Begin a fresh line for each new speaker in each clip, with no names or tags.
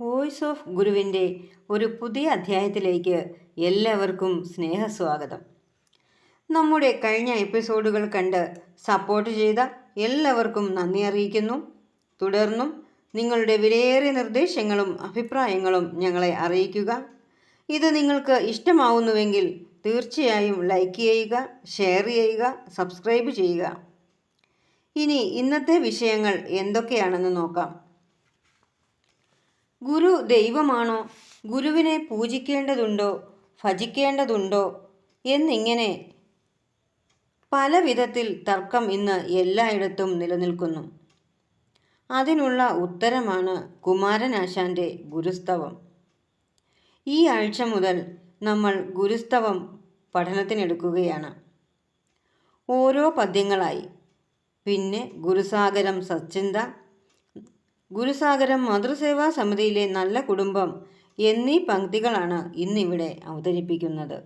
Voice of ഗുരുവിന്റെ ഒരു പുതിയ അധ്യായത്തിലേക്ക് എല്ലാവർക്കും സ്നേഹസ്വാഗതം. നമ്മുടെ കഴിഞ്ഞ എപ്പിസോഡുകൾ കണ്ട് സപ്പോർട്ട് ചെയ്ത എല്ലാവർക്കും നന്ദി അറിയിക്കുന്നു. തുടർന്നും നിങ്ങളുടെ വിലയേറിയ നിർദ്ദേശങ്ങളും അഭിപ്രായങ്ങളും ഞങ്ങളെ അറിയിക്കുക. ഇത് നിങ്ങൾക്ക് ഇഷ്ടമാവുന്നുവെങ്കിൽ തീർച്ചയായും ലൈക്ക് ചെയ്യുക ഷെയർ ചെയ്യുക സബ്സ്ക്രൈബ് ചെയ്യുക. ഇനി ഇന്നത്തെ വിഷയങ്ങൾ എന്തൊക്കെയാണെന്ന് നോക്കാം. ഗുരു ദൈവമാണോ? ഗുരുവിനെ പൂജിക്കേണ്ടതുണ്ടോ? ഭജിക്കേണ്ടതുണ്ടോ? എന്നിങ്ങനെ പല വിധത്തിൽ തർക്കം ഇന്ന് എല്ലായിടത്തും നിലനിൽക്കുന്നു. അതിനുള്ള ഉത്തരമാണ് കുമാരനാശാന്റെ ഗുരുസ്തവം. ഈ ആഴ്ച മുതൽ നമ്മൾ ഗുരുസ്തവം പഠനത്തിനെടുക്കുകയാണ്. ഓരോ പദ്യങ്ങളായി. പിന്നെ ഗുരുസാഗരം സച്ചിന്ത ഗുരുസാഗരം മാതൃസേവാ സമിതിയിലെ നല്ല കുടുംബം എന്നീ പങ്ക്തികളാണ് ഇന്നിവിടെ അവതരിപ്പിക്കുന്നത്.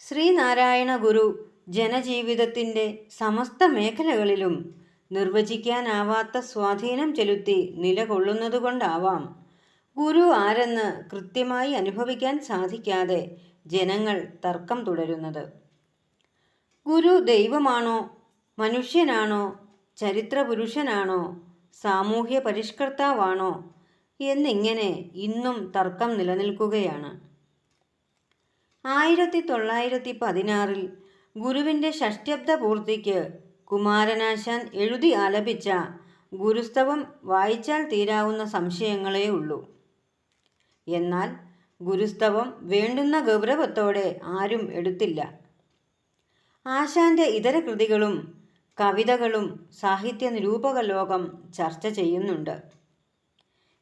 ശ്രീനാരായണ ഗുരു ജനജീവിതത്തിന്റെ സമസ്ത മേഖലകളിലും നിർവചിക്കാനാവാത്ത സ്വാധീനം ചെലുത്തി നിലകൊള്ളുന്നതുകൊണ്ടാവാം ഗുരു ആരെന്ന് കൃത്യമായി അനുഭവിക്കാൻ സാധിക്കാതെ ജനങ്ങൾ തർക്കം തുടരുന്നത്. ഗുരു ദൈവമാണോ? മനുഷ്യനാണോ? ചരിത്രപുരുഷനാണോ? സാമൂഹ്യ പരിഷ്കർത്താവാണോ എന്നിങ്ങനെ ഇന്നും തർക്കം നിലനിൽക്കുകയാണ്. ആയിരത്തി തൊള്ളായിരത്തി പതിനാറിൽ ഗുരുവിന്റെ ഷഷ്ട്യബ്ദ പൂർത്തിക്ക് കുമാരനാശാൻ എഴുതി ആലപിച്ച ഗുരുസ്തവം വായിച്ചാൽ തീരാവുന്ന സംശയങ്ങളേ ഉള്ളൂ. എന്നാൽ ഗുരുസ്തവം വേണ്ടുന്ന ഗൗരവത്തോടെ ആരും എടുത്തില്ല. ആശാന്റെ ഇതര കൃതികളും കവിതകളും സാഹിത്യ നിരൂപക ലോകം ചർച്ച ചെയ്യുന്നുണ്ട്.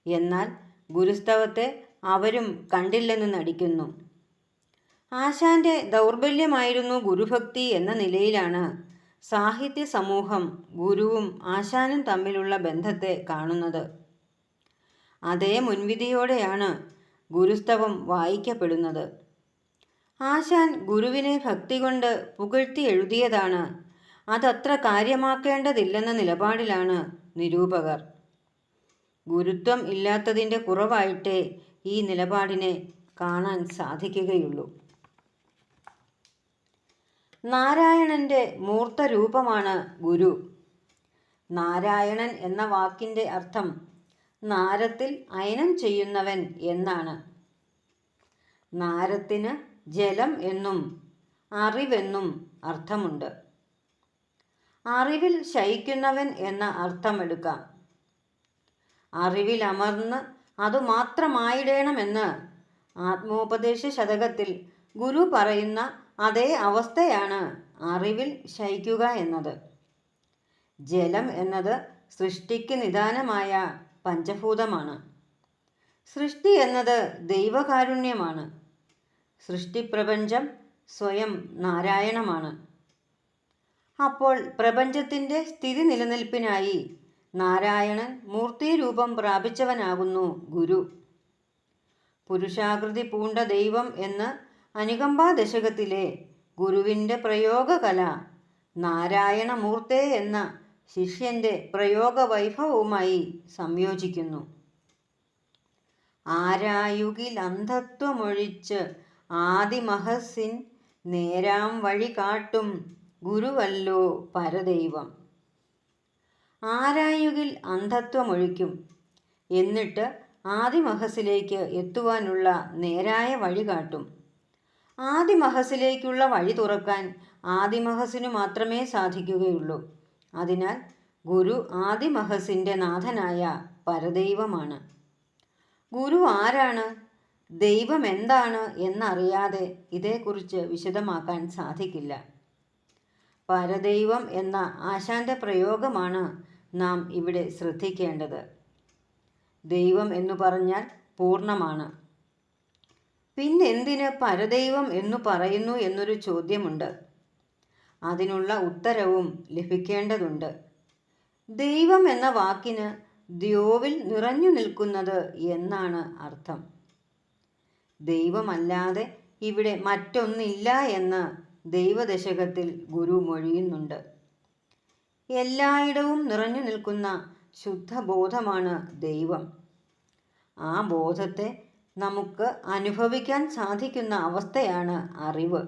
എന്നാൽ ഗുരുസ്തവത്തെ അവരും കണ്ടില്ലെന്ന് നടിക്കുന്നു. ആശാന്റെ ദൗർബല്യമായിരുന്നു ഗുരുഭക്തി എന്ന നിലയിലാണ് സാഹിത്യ സമൂഹം ഗുരുവും ആശാനും തമ്മിലുള്ള ബന്ധത്തെ കാണുന്നത്. അതേ മുൻവിധിയോടെയാണ് ഗുരുസ്തവം വായിക്കപ്പെടുന്നത്. ആശാൻ ഗുരുവിനെ ഭക്തി കൊണ്ട് പുകഴ്ത്തി എഴുതിയതാണ് അതത്ര കാര്യമാക്കേണ്ടതില്ലെന്ന നിലപാടിലാണ് നിരൂപകർ. ഗുരുത്വം ഇല്ലാത്തതിന്റെ കുറവായിട്ടേ ഈ നിലപാടിനെ കാണാൻ സാധിക്കുകയുള്ളൂ. നാരായണന്റെ മൂർത്ത രൂപമാണ് ഗുരു. നാരായണൻ എന്ന വാക്കിന്റെ അർത്ഥം നാരത്തിൽ അയനം ചെയ്യുന്നവൻ എന്നാണ്. നാരത്തിന് ജലം എന്നും അറിവെന്നും അർത്ഥമുണ്ട്. അറിവിൽ ശയിക്കുന്നവൻ എന്ന അർത്ഥമെടുക്കാം. അറിവിൽ അമർന്ന് അതുമാത്രമായിടേണമെന്ന് ആത്മോപദേശ ശതകത്തിൽ ഗുരു പറയുന്ന അതേ അവസ്ഥയാണ് അറിവിൽ ശയിക്കുക എന്നത്. ജലം എന്നത് സൃഷ്ടിക്ക് നിദാനമായ പഞ്ചഭൂതമാണ്. സൃഷ്ടി എന്നത് ദൈവകാരുണ്യമാണ്. സൃഷ്ടിപ്രപഞ്ചം സ്വയം നാരായണമാണ്. അപ്പോൾ പ്രപഞ്ചത്തിന്റെ സ്ഥിതി നിലനിൽപ്പിനായി നാരായണൻ മൂർത്തിരൂപം പ്രാപിച്ചവനാകുന്നു ഗുരു. പുരുഷാകൃതി പൂണ്ട ദൈവം എന്ന് അനുകമ്പാ ദശകത്തിലെ ഗുരുവിന്റെ പ്രയോഗകല നാരായണമൂർത്തേ എന്ന ശിഷ്യന്റെ പ്രയോഗ വൈഭവവുമായി സംയോജിക്കുന്നു. ആരായുകിൽ അന്ധത്വമൊഴിച്ച് ആദിമഹസിൻ നേരാം വഴി കാട്ടും ഗുരുവല്ലോ പരദൈവം. ആരായുകിൽ അന്ധത്വമൊഴിക്കും? എന്നിട്ട് ആദിമഹസിലേക്ക് എത്തുവാനുള്ള നേരായ വഴി കാട്ടും. ആദിമഹസിലേക്കുള്ള വഴി തുറക്കാൻ ആദിമഹസിനു മാത്രമേ സാധിക്കുകയുള്ളൂ. അതിനാൽ ഗുരു ആദിമഹസിന്റെ നാഥനായ പരദൈവമാണ്. ഗുരു ആരാണ്? ദൈവം എന്താണ് എന്നറിയാതെ ഇതേക്കുറിച്ച് വിശദമാക്കാൻ സാധിക്കില്ല. പരദൈവം എന്ന ആശാന്റെ പ്രയോഗമാണ് നാം ഇവിടെ ശ്രദ്ധിക്കേണ്ടത്. ദൈവം എന്നു പറഞ്ഞാൽ പൂർണമാണ് പിന്നെന്തിന് പരദൈവം എന്നു പറയുന്നു എന്നൊരു ചോദ്യമുണ്ട്. അതിനുള്ള ഉത്തരവും ലഭിക്കേണ്ടതുണ്ട്. ദൈവം എന്ന വാക്കിന് ദ്യോവിൽ നിറഞ്ഞു നിൽക്കുന്നത് എന്നാണ് അർത്ഥം. ദൈവമല്ലാതെ ഇവിടെ മറ്റൊന്നില്ല എന്ന് ദൈവദശകത്തിൽ ഗുരു മൊഴിയുന്നുണ്ട്. എല്ലായിടവും നിറഞ്ഞു നിൽക്കുന്ന ശുദ്ധബോധമാണ് ദൈവം. ആ ബോധത്തെ നമുക്ക് അനുഭവിക്കാൻ സാധിക്കുന്ന അവസ്ഥയാണ് അറിവ്.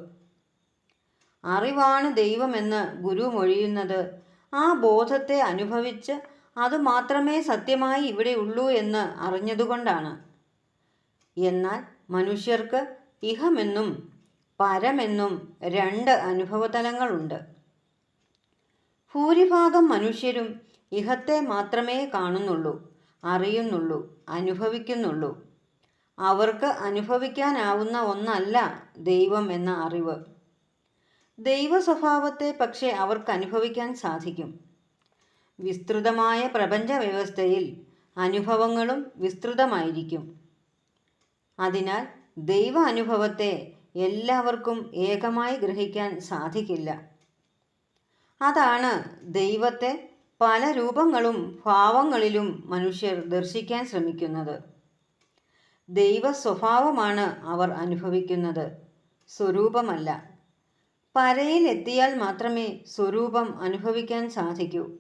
അറിവാണ് ദൈവമെന്ന് ഗുരു മൊഴിയുന്നത്. ആ ബോധത്തെ അനുഭവിച്ച് അത് മാത്രമേ സത്യമായി ഇവിടെ ഉള്ളൂ എന്ന് അറിഞ്ഞതുകൊണ്ടാണ്. എന്നാൽ മനുഷ്യർക്ക് ഇഹമെന്നും പരമെന്നും രണ്ട് അനുഭവതലങ്ങളുണ്ട്. ഭൂരിഭാഗം മനുഷ്യരും ഇഹത്തെ മാത്രമേ കാണുന്നുള്ളൂ അറിയുന്നുള്ളൂ അനുഭവിക്കുന്നുള്ളൂ. അവർക്ക് അനുഭവിക്കാനാവുന്ന ഒന്നല്ല ദൈവം എന്ന അറിവ്. ദൈവ സ്വഭാവത്തെ പക്ഷേ അവർക്ക് അനുഭവിക്കാൻ സാധിക്കും. വിസ്തൃതമായ പ്രപഞ്ച വ്യവസ്ഥയിൽ അനുഭവങ്ങളും വിസ്തൃതമായിരിക്കും. അതിനാൽ ദൈവ അനുഭവത്തെ എല്ലാവർക്കും ഏകമായി ഗ്രഹിക്കാൻ സാധിക്കില്ല. അതാണ് ദൈവത്തെ പല രൂപങ്ങളും ഭാവങ്ങളിലും മനുഷ്യർ ദർശിക്കാൻ ശ്രമിക്കുന്നത്. ദൈവ സ്വഭാവമാണ് അവർ അനുഭവിക്കുന്നത്. സ്വരൂപമല്ല. പരയിൽ എത്തിയാൽ മാത്രമേ സ്വരൂപം അനുഭവിക്കാൻ സാധിക്കൂ.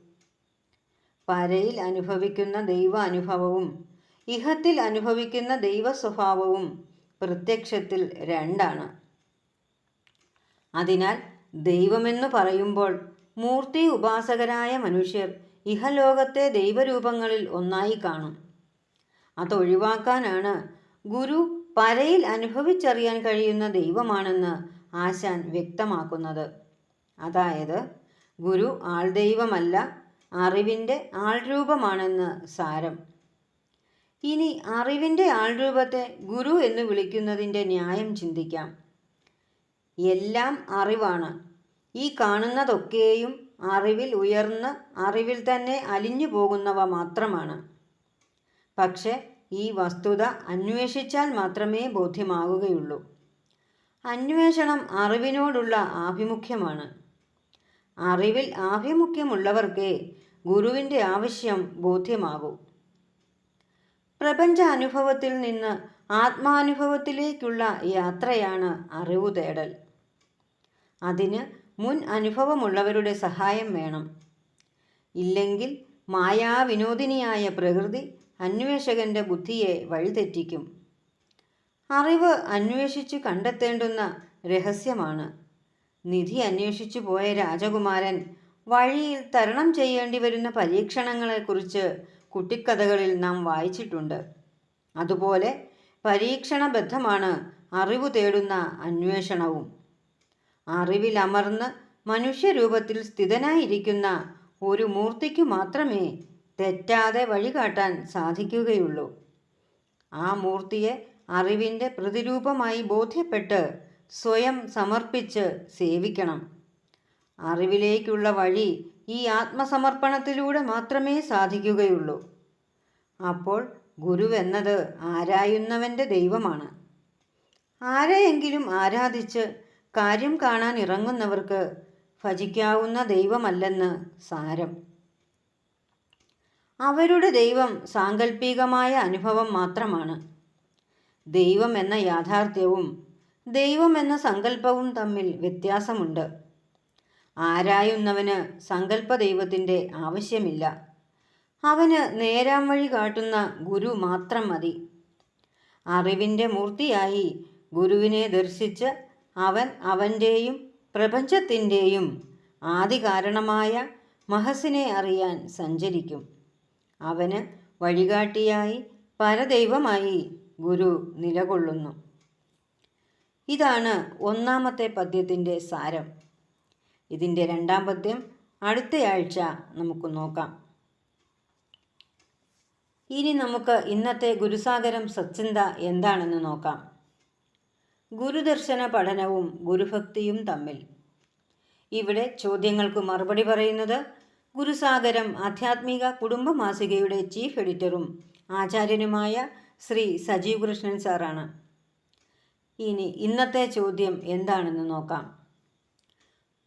പരയിൽ അനുഭവിക്കുന്ന ദൈവ അനുഭവവും ഇഹത്തിൽ അനുഭവിക്കുന്ന ദൈവ സ്വഭാവവും പ്രത്യക്ഷത്തിൽ രണ്ടാണ്. അതിനാൽ ദൈവമെന്നു പറയുമ്പോൾ മൂർത്തി ഉപാസകരായ മനുഷ്യർ ഇഹലോകത്തെ ദൈവരൂപങ്ങളിൽ ഒന്നായി കാണും. അതൊഴിവാക്കാനാണ് ഗുരു പരയിൽ അനുഭവിച്ചറിയാൻ കഴിയുന്ന ദൈവമാണെന്ന് ആശാൻ വ്യക്തമാക്കുന്നത്. അതായത് ഗുരു ആൾദൈവമല്ല അറിവിന്റെ ആൾരൂപമാണെന്ന് സാരം. ഇനി അറിവിന്റെ ആൾരൂപത്തെ ഗുരു എന്ന് വിളിക്കുന്നതിന്റെ ന്യായം ചിന്തിക്കാം. എല്ലാം അറിവാണ്. ഈ കാണുന്നതൊക്കെയും അറിവിൽ ഉയർന്ന് അറിവിൽ തന്നെ അലിഞ്ഞു പോകുന്നവ മാത്രമാണ്. പക്ഷെ ഈ വസ്തുത അന്വേഷിച്ചാൽ മാത്രമേ ബോധ്യമാകുകയുള്ളൂ. അന്വേഷണം അറിവിനോടുള്ള ആഭിമുഖ്യമാണ്. അറിവിൽ ആഭിമുഖ്യമുള്ളവർക്കേ ഗുരുവിന്റെ ആവശ്യം ബോധ്യമാകൂ. പ്രപഞ്ച അനുഭവത്തിൽ നിന്ന് ആത്മാനുഭവത്തിലേക്കുള്ള യാത്രയാണ് അറിവ് തേടൽ. അതിന് മുൻ അനുഭവമുള്ളവരുടെ സഹായം വേണം. ഇല്ലെങ്കിൽ മായാവിനോദിനിയായ പ്രകൃതി അന്വേഷകന്റെ ബുദ്ധിയെ വഴിതെറ്റിക്കും. അറിവ് അന്വേഷിച്ചു കണ്ടെത്തേണ്ടുന്ന രഹസ്യമാണ്. നിധി അന്വേഷിച്ചു പോയ രാജകുമാരൻ വഴിയിൽ തരണം ചെയ്യേണ്ടി വരുന്ന പരീക്ഷണങ്ങളെക്കുറിച്ച് കുട്ടിക്കഥകളിൽ നാം വായിച്ചിട്ടുണ്ട്. അതുപോലെ പരീക്ഷണബദ്ധമാണ് അറിവ് തേടുന്ന അന്വേഷണവും. അറിവിലമർന്ന് മനുഷ്യരൂപത്തിൽ സ്ഥിതനായിരിക്കുന്ന ഒരു മൂർത്തിക്ക് മാത്രമേ തെറ്റാതെ വഴികാട്ടാൻ സാധിക്കുകയുള്ളൂ. ആ മൂർത്തിയെ അറിവിന്റെ പ്രതിരൂപമായി ബോധ്യപ്പെട്ട് സ്വയം സമർപ്പിച്ച് സേവിക്കണം. അറിവിലേക്കുള്ള വഴി ഈ ആത്മസമർപ്പണത്തിലൂടെ മാത്രമേ സാധിക്കുകയുള്ളൂ. അപ്പോൾ ഗുരുവെന്നത് ആരായുന്നവന്റെ ദൈവമാണ്. ആരെയെങ്കിലും ആരാധിച്ച് കാര്യം കാണാൻ ഇറങ്ങുന്നവർക്ക് ഭജിക്കാവുന്ന ദൈവമല്ലെന്ന് സാരം. അവരുടെ ദൈവം സാങ്കല്പികമായ അനുഭവം മാത്രമാണ്. ദൈവം എന്ന യാഥാർത്ഥ്യവും ദൈവം എന്ന സങ്കല്പവും തമ്മിൽ വ്യത്യാസമുണ്ട്. ആരായുന്നവന് സങ്കല്പ ദൈവത്തിന്റെ ആവശ്യമില്ല. അവന് നേരാം വഴി കാട്ടുന്ന ഗുരു മാത്രം മതി. അറിവിന്റെ മൂർത്തിയായി ഗുരുവിനെ ദർശിച്ച് അവൻ അവന്റെയും പ്രപഞ്ചത്തിന്റെയും ആദികാരണമായ മഹസിനെ അറിയാൻ സഞ്ചരിക്കും. അവന് വഴികാട്ടിയായി പരദൈവമായി ഗുരു നിലകൊള്ളുന്നു. ഇതാണ് ഒന്നാമത്തെ പദ്യത്തിന്റെ സാരം. ഇതിന്റെ രണ്ടാം പദ്യം അടുത്തയാഴ്ച നമുക്ക് നോക്കാം. ഇനി നമുക്ക് ഇന്നത്തെ ഗുരുസാഗരം സച്ചിന്ത എന്താണെന്ന് നോക്കാം. ഗുരുദർശന പഠനവും ഗുരുഭക്തിയും തമ്മിൽ. ഇവിടെ ചോദ്യങ്ങൾക്ക് മറുപടി പറയുന്നത് ഗുരുസാഗരം ആധ്യാത്മിക കുടുംബ മാസികയുടെ ചീഫ് എഡിറ്ററും ആചാര്യനുമായ ശ്രീ സജീവ് കൃഷ്ണൻ സാറാണ്. ഇനി ഇന്നത്തെ ചോദ്യം എന്താണെന്ന് നോക്കാം.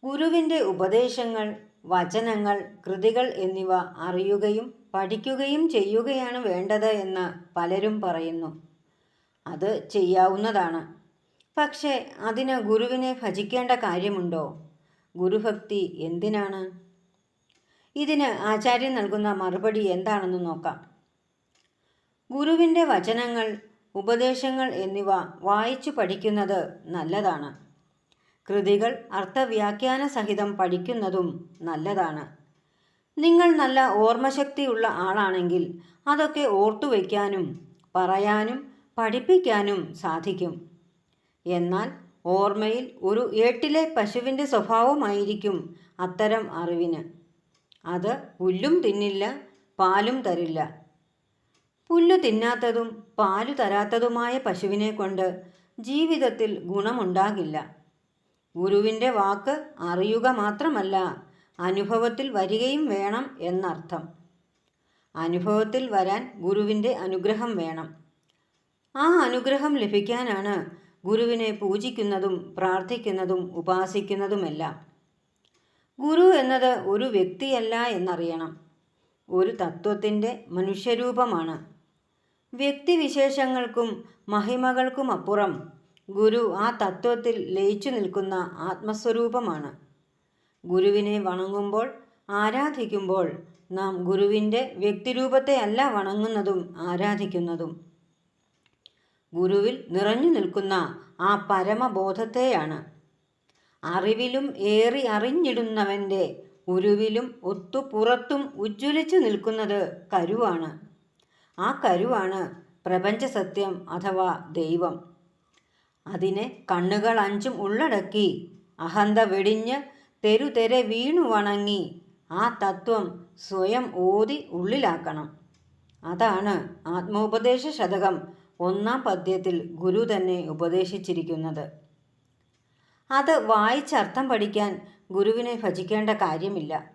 ഗുരുവിന്റെ ഉപദേശങ്ങൾ വചനങ്ങൾ കൃതികൾ എന്നിവ അറിയുകയും പഠിക്കുകയും ചെയ്യുകയാണ് വേണ്ടത് എന്ന് പലരും പറയുന്നു. അത് ചെയ്യാവുന്നതാണ്. പക്ഷേ അതിന് ഗുരുവിനെ ഭജിക്കേണ്ട കാര്യമുണ്ടോ? ഗുരുഭക്തി എന്തിനാണ്? ഇതിന് ആചാര്യൻ നൽകുന്ന മറുപടി എന്താണെന്ന് നോക്കാം. ഗുരുവിന്റെ വചനങ്ങൾ ഉപദേശങ്ങൾ എന്നിവ വായിച്ചു പഠിക്കുന്നത് നല്ലതാണ്. കൃതികൾ അർത്ഥവ്യാഖ്യാന സഹിതം പഠിക്കുന്നതും നല്ലതാണ്. നിങ്ങൾ നല്ല ഓർമ്മശക്തിയുള്ള ആളാണെങ്കിൽ അതൊക്കെ ഓർത്തുവയ്ക്കാനും പറയാനും പഠിപ്പിക്കാനും സാധിക്കും. എന്നാൽ ഓർമ്മയിൽ ഒരു ഏട്ടിലെ പശുവിന്റെ സ്വഭാവമായിരിക്കും അത്തരം അറിവിന്. അത് പുല്ലും തിന്നില്ല പാലും തരില്ല. പുല്ലു തിന്നാത്തതും പാലു തരാത്തതുമായ പശുവിനെ കൊണ്ട് ജീവിതത്തിൽ ഗുണമുണ്ടാകില്ല. ഗുരുവിന്റെ വാക്ക് അറിയുക മാത്രമല്ല അനുഭവത്തിൽ വരികയും വേണം എന്നർത്ഥം. അനുഭവത്തിൽ വരാൻ ഗുരുവിന്റെ അനുഗ്രഹം വേണം. ആ അനുഗ്രഹം ലഭിക്കാനാണ് ഗുരുവിനെ പൂജിക്കുന്നതും പ്രാർത്ഥിക്കുന്നതും ഉപാസിക്കുന്നതുമെല്ലാം. ഗുരു എന്നത് ഒരു വ്യക്തിയല്ല എന്നറിയണം. ഒരു തത്വത്തിന്റെ മനുഷ്യരൂപമാണ്. വ്യക്തിവിശേഷങ്ങൾക്കും മഹിമകൾക്കുമപ്പുറം ഗുരു ആ തത്വത്തിൽ ലയിച്ചു നിൽക്കുന്ന ആത്മസ്വരൂപമാണ്. ഗുരുവിനെ വണങ്ങുമ്പോൾ ആരാധിക്കുമ്പോൾ നാം ഗുരുവിന്റെ വ്യക്തിരൂപത്തെ അല്ല വണങ്ങുന്നതും ആരാധിക്കുന്നതും. ഗുരുവിൽ നിറഞ്ഞു നിൽക്കുന്ന ആ പരമബോധത്തെയാണ്. അറിവിലും ഏറി അറിഞ്ഞിടുന്നവന്റെ ഉരുവിലും ഒത്തു പുറത്തും ഉജ്ജ്വലിച്ചു നിൽക്കുന്നത് കരുവാണ്. ആ കരുവാണ് പ്രപഞ്ചസത്യം അഥവാ ദൈവം. അതിനെ കണ്ണുകൾ അഞ്ചും ഉള്ളടക്കി. അഹന്ത വെടിഞ്ഞ് തെരുതെരെ വീണു വണങ്ങി. ആ തത്വം സ്വയം ഓതി ഉള്ളിലാക്കണം. അതാണ് ആത്മോപദേശ ശതകം ഒന്നാം പദ്യത്തിൽ ഗുരു തന്നെ ഉപദേശിച്ചിരിക്കുന്നത്. അത് വായിച്ചർത്ഥം പഠിക്കാൻ ഗുരുവിനെ ഭജിക്കേണ്ട കാര്യമില്ല.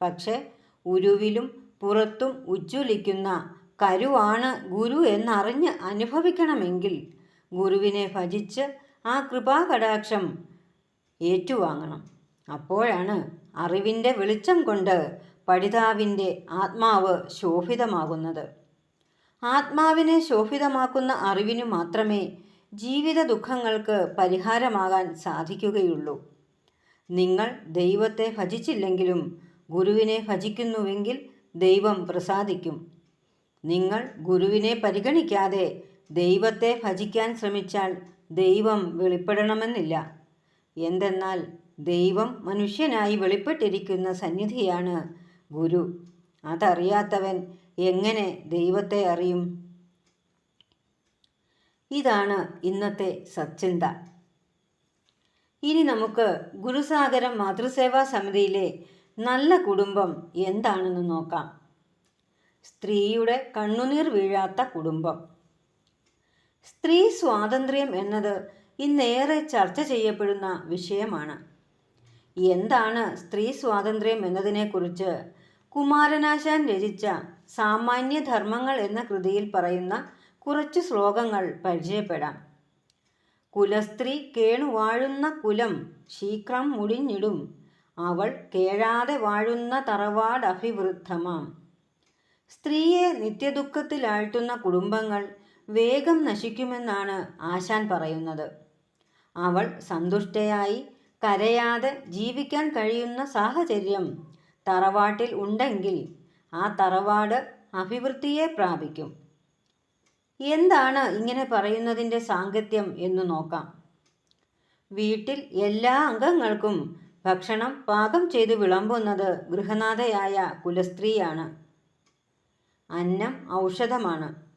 പക്ഷേ ഉരുവിലും പുറത്തും ഉജ്ജ്വലിക്കുന്ന കരുവാണ് ഗുരു എന്നറിഞ്ഞ് അനുഭവിക്കണമെങ്കിൽ ഗുരുവിനെ ഭജിച്ച് ആ കൃപാകടാക്ഷം ഏറ്റുവാങ്ങണം. അപ്പോഴാണ് അറിവിന്റെ വെളിച്ചം കൊണ്ട് പഠിതാവിന്റെ ആത്മാവ് ശോഭിതമാകുന്നത്. ആത്മാവിനെ ശോഭിതമാക്കുന്ന അറിവിനു മാത്രമേ ജീവിത ദുഃഖങ്ങൾക്ക് പരിഹാരമാകാൻ സാധിക്കുകയുള്ളൂ. നിങ്ങൾ ദൈവത്തെ ഭജിച്ചില്ലെങ്കിലും ഗുരുവിനെ ഭജിക്കുന്നുവെങ്കിൽ ദൈവം പ്രസാദിക്കും. നിങ്ങൾ ഗുരുവിനെ പരിഗണിക്കാതെ ദൈവത്തെ ഭജിക്കാൻ ശ്രമിച്ചാൽ ദൈവം വെളിപ്പെടണമെന്നില്ല. എന്തെന്നാൽ ദൈവം മനുഷ്യനായി വെളിപ്പെട്ടിരിക്കുന്ന സന്നിധിയാണ് ഗുരു. അതറിയാത്തവൻ എങ്ങനെ ദൈവത്തെ അറിയും? ഇതാണ് ഇന്നത്തെ സച്ചിന്ത. ഇനി നമുക്ക് ഗുരുസാഗരം മാതൃസേവാ സമിതിയിലെ നല്ല കുടുംബം എന്താണെന്ന് നോക്കാം. സ്ത്രീയുടെ കണ്ണുനീർ വീഴാത്ത കുടുംബം. സ്ത്രീ സ്വാതന്ത്ര്യം എന്നത് ഇന്നേറെ ചർച്ച ചെയ്യപ്പെടുന്ന വിഷയമാണ്. എന്താണ് സ്ത്രീ സ്വാതന്ത്ര്യം എന്നതിനെക്കുറിച്ച് കുമാരനാശാൻ രചിച്ച സാമാന്യധർമ്മങ്ങൾ എന്ന കൃതിയിൽ പറയുന്ന കുറച്ച് ശ്ലോകങ്ങൾ പരിചയപ്പെടാം. കുലസ്ത്രീ കേണുവാഴുന്ന കുലം ശീക്രം മുടിഞ്ഞിടും. അവൾ കേഴാതെ വാഴുന്ന തറവാടഭിവൃദ്ധമാം. സ്ത്രീയെ നിത്യദുഃഖത്തിലാഴ്ത്തുന്ന കുടുംബങ്ങൾ വേഗം നശിക്കുമെന്നാണ് ആശാൻ പറയുന്നത്. അവൾ സന്തുഷ്ടയായി കരയാതെ ജീവിക്കാൻ കഴിയുന്ന സാഹചര്യം തറവാട്ടിൽ ഉണ്ടെങ്കിൽ ആ തറവാട് അഭിവൃദ്ധിയെ പ്രാപിക്കും. എന്താണ് ഇങ്ങനെ പറയുന്നതിന്റെ സാങ്കത്യം എന്ന് നോക്കാം. വീട്ടിൽ എല്ലാ അംഗങ്ങൾക്കും ഭക്ഷണം പാകം ചെയ്ത് വിളമ്പുന്നത് ഗൃഹനാഥയായ കുലസ്ത്രീയാണ്. അന്നം ഔഷധമാണ്.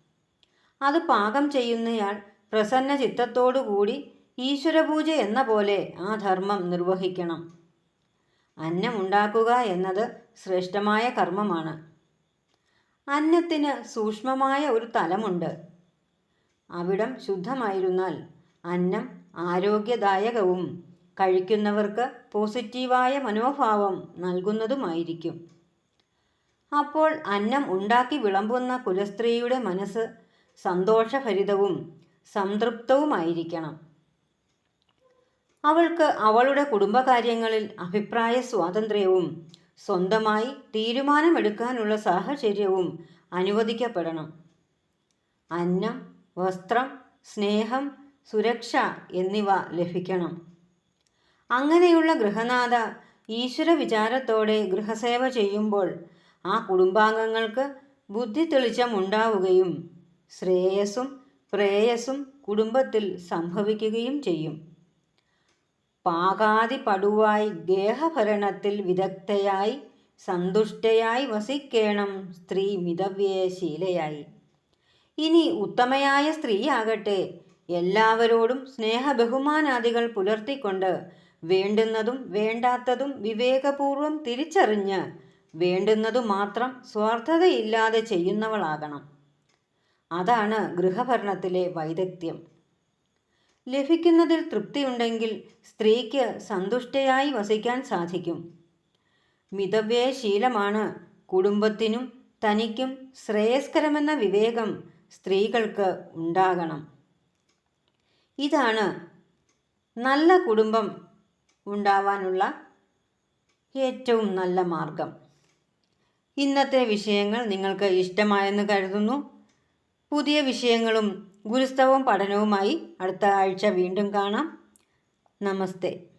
അത് പാകം ചെയ്യുന്നയാൾ പ്രസന്ന ചിത്തത്തോടുകൂടി ഈശ്വരപൂജ എന്ന പോലെ ആ ധർമ്മം നിർവഹിക്കണം. അന്നം ഉണ്ടാക്കുക എന്നത് ശ്രേഷ്ഠമായ കർമ്മമാണ്. അന്നത്തിന് സൂക്ഷ്മമായ ഒരു തലമുണ്ട്. അവിടം ശുദ്ധമായിരുന്നാൽ അന്നം ആരോഗ്യദായകവും കഴിക്കുന്നവർക്ക് പോസിറ്റീവായ മനോഭാവം നൽകുന്നതുമായിരിക്കും. അപ്പോൾ അന്നം ഉണ്ടാക്കി വിളമ്പുന്ന കുലസ്ത്രീയുടെ മനസ്സ് സന്തോഷഭരിതവും സംതൃപ്തവുമായിരിക്കണം. അവൾക്ക് അവളുടെ കുടുംബകാര്യങ്ങളിൽ അഭിപ്രായ സ്വാതന്ത്ര്യവും സ്വന്തമായി തീരുമാനമെടുക്കാനുള്ള സാഹചര്യവും അനുവദിക്കപ്പെടണം. അന്നം വസ്ത്രം സ്നേഹം സുരക്ഷ എന്നിവ ലഭിക്കണം. അങ്ങനെയുള്ള ഗൃഹനാഥ ഈശ്വര വിചാരത്തോടെ ഗൃഹസേവ ചെയ്യുമ്പോൾ ആ കുടുംബാംഗങ്ങൾക്ക് ബുദ്ധി തെളിച്ചം ഉണ്ടാവുകയും ശ്രേയസ്സും പ്രേയസ്സും കുടുംബത്തിൽ സംഭവിക്കുകയും ചെയ്യും. പാകാതി പടുവായി ഗേഹഭരണത്തിൽ വിദഗ്ധയായി സന്തുഷ്ടയായി വസിക്കേണം സ്ത്രീ മിതവ്യയശീലയായി ഇനി ഉത്തമയായ സ്ത്രീയാകട്ടെ എല്ലാവരോടും സ്നേഹബഹുമാനാദികൾ പുലർത്തിക്കൊണ്ട് വേണ്ടുന്നതും വേണ്ടാത്തതും വിവേകപൂർവം തിരിച്ചറിഞ്ഞ് വേണ്ടുന്നതു മാത്രം സ്വാർത്ഥതയില്ലാതെ ചെയ്യുന്നവളാകണം. അതാണ് ഗൃഹഭരണത്തിലെ വൈദഗ്ധ്യം. ലഭിക്കുന്നതിൽ തൃപ്തിയുണ്ടെങ്കിൽ സ്ത്രീക്ക് സന്തുഷ്ടയായി വസിക്കാൻ സാധിക്കും. മിതവ്യയശീലമാണ് കുടുംബത്തിനും തനിക്കും ശ്രേയസ്കരമെന്ന വിവേകം സ്ത്രീകൾക്ക് ഉണ്ടാകണം. ഇതാണ് നല്ല കുടുംബം ഉണ്ടാവാനുള്ള ഏറ്റവും നല്ല മാർഗം. ഇന്നത്തെ വിഷയങ്ങൾ നിങ്ങൾക്ക് ഇഷ്ടമായെന്ന് കരുതുന്നു. പുതിയ വിഷയങ്ങളും ഗുരുസ്തവം പഠനവുമായി അടുത്ത ആഴ്ച വീണ്ടും കാണാം. നമസ്തേ.